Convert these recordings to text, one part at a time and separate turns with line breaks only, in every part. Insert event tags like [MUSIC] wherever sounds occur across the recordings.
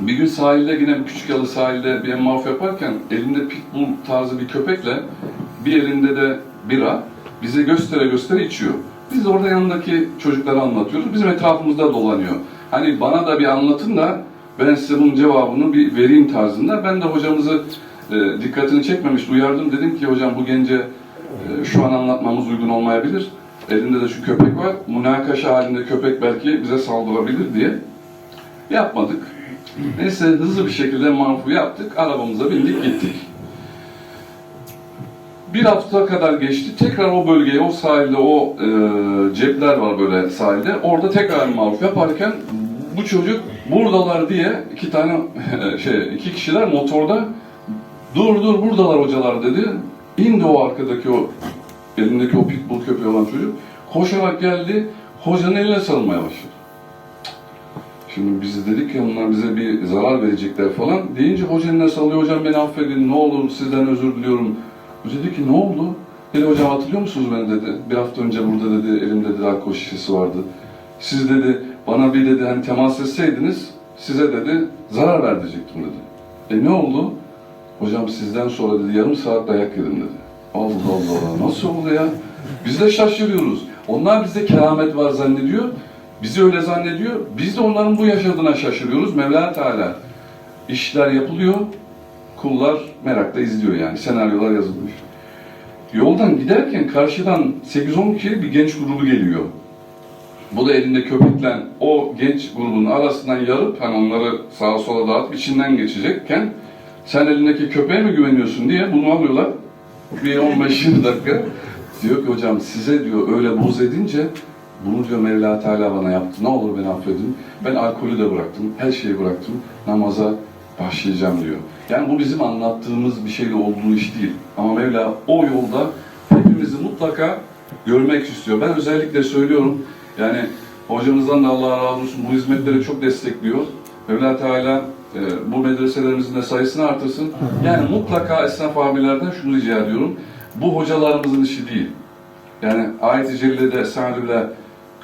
Bir gün sahilde yine bir küçük yalı sahilde bir emmaf yaparken elinde pitbull tarzı bir köpekle bir elinde de bira bize göstere göstere içiyor. Biz orada yanındaki çocuklara anlatıyoruz. Bizim etrafımızda dolanıyor. Hani bana da bir anlatın da ben size bunun cevabını bir vereyim tarzında. Ben de hocamızı e, dikkatini çekmemiş uyardım. Dedim ki hocam bu gence e, şu an anlatmamız uygun olmayabilir. Elinde de şu köpek var. Münakaşa halinde köpek belki bize saldırabilir diye. Yapmadık. Neyse hızlı bir şekilde manfu yaptık. Arabamıza bindik gittik. Bir hafta kadar geçti. Tekrar o bölgeye, o sahilde, o e, cepler var böyle sahilde. Orada tekrar maruf yaparken bu çocuk buradalar diye iki tane [LAUGHS] şey iki kişiler motorda dur dur buradalar hocalar dedi. İndi o arkadaki o elindeki o pitbull köpeği olan çocuk. Koşarak geldi. Hocanın eline sarılmaya başladı. Şimdi biz dedik ya bunlar bize bir zarar verecekler falan. Deyince hoca eline sallıyor. Hocam beni affedin ne olur sizden özür diliyorum. Hoca dedi ki ne oldu? Dedi hocam hatırlıyor musunuz beni dedi. Bir hafta önce burada dedi elimde dedi alkol şişesi vardı. Siz dedi bana bir dedi hani temas etseydiniz size dedi zarar verecektim dedi. E ne oldu? Hocam sizden sonra dedi yarım saat dayak yedim dedi. Allah Allah nasıl oldu ya? Biz de şaşırıyoruz. Onlar bizde keramet var zannediyor. Bizi öyle zannediyor. Biz de onların bu yaşadığına şaşırıyoruz. Mevla Teala işler yapılıyor. Kullar merakla izliyor yani. Senaryolar yazılmış. Yoldan giderken karşıdan 8-10 kişi bir genç grubu geliyor. Bu da elinde köpekle o genç grubun arasından yarıp hani onları sağa sola dağıtıp içinden geçecekken sen elindeki köpeğe mi güveniyorsun diye bunu alıyorlar. Bir 15-20 dakika. Diyor ki hocam size diyor öyle buz edince bunu diyor Mevla Teala bana yaptı. Ne olur beni affedin. Ben alkolü de bıraktım. Her şeyi bıraktım. Namaza başlayacağım diyor. Yani bu bizim anlattığımız bir şeyle olduğu iş değil. Ama Mevla o yolda hepimizi mutlaka görmek istiyor. Ben özellikle söylüyorum. Yani hocamızdan da Allah razı olsun bu hizmetleri çok destekliyor. Mevla Teala e, bu medreselerimizin de sayısını artırsın. Yani mutlaka esnaf abilerden şunu rica ediyorum. Bu hocalarımızın işi değil. Yani ayet-i cellede Estağfirullah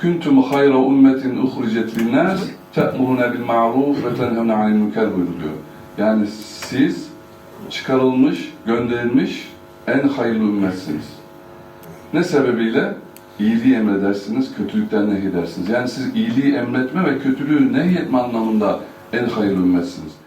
Kuntum hayra ummetin uhricet linnâs te'murune bil ma'ruf ve tenhevne anil münker buyuruluyor. Yani siz çıkarılmış, gönderilmiş en hayırlı ümmetsiniz. Ne sebebiyle? İyiliği emredersiniz, kötülükten nehyedersiniz. Yani siz iyiliği emretme ve kötülüğü nehyetme anlamında en hayırlı ümmetsiniz.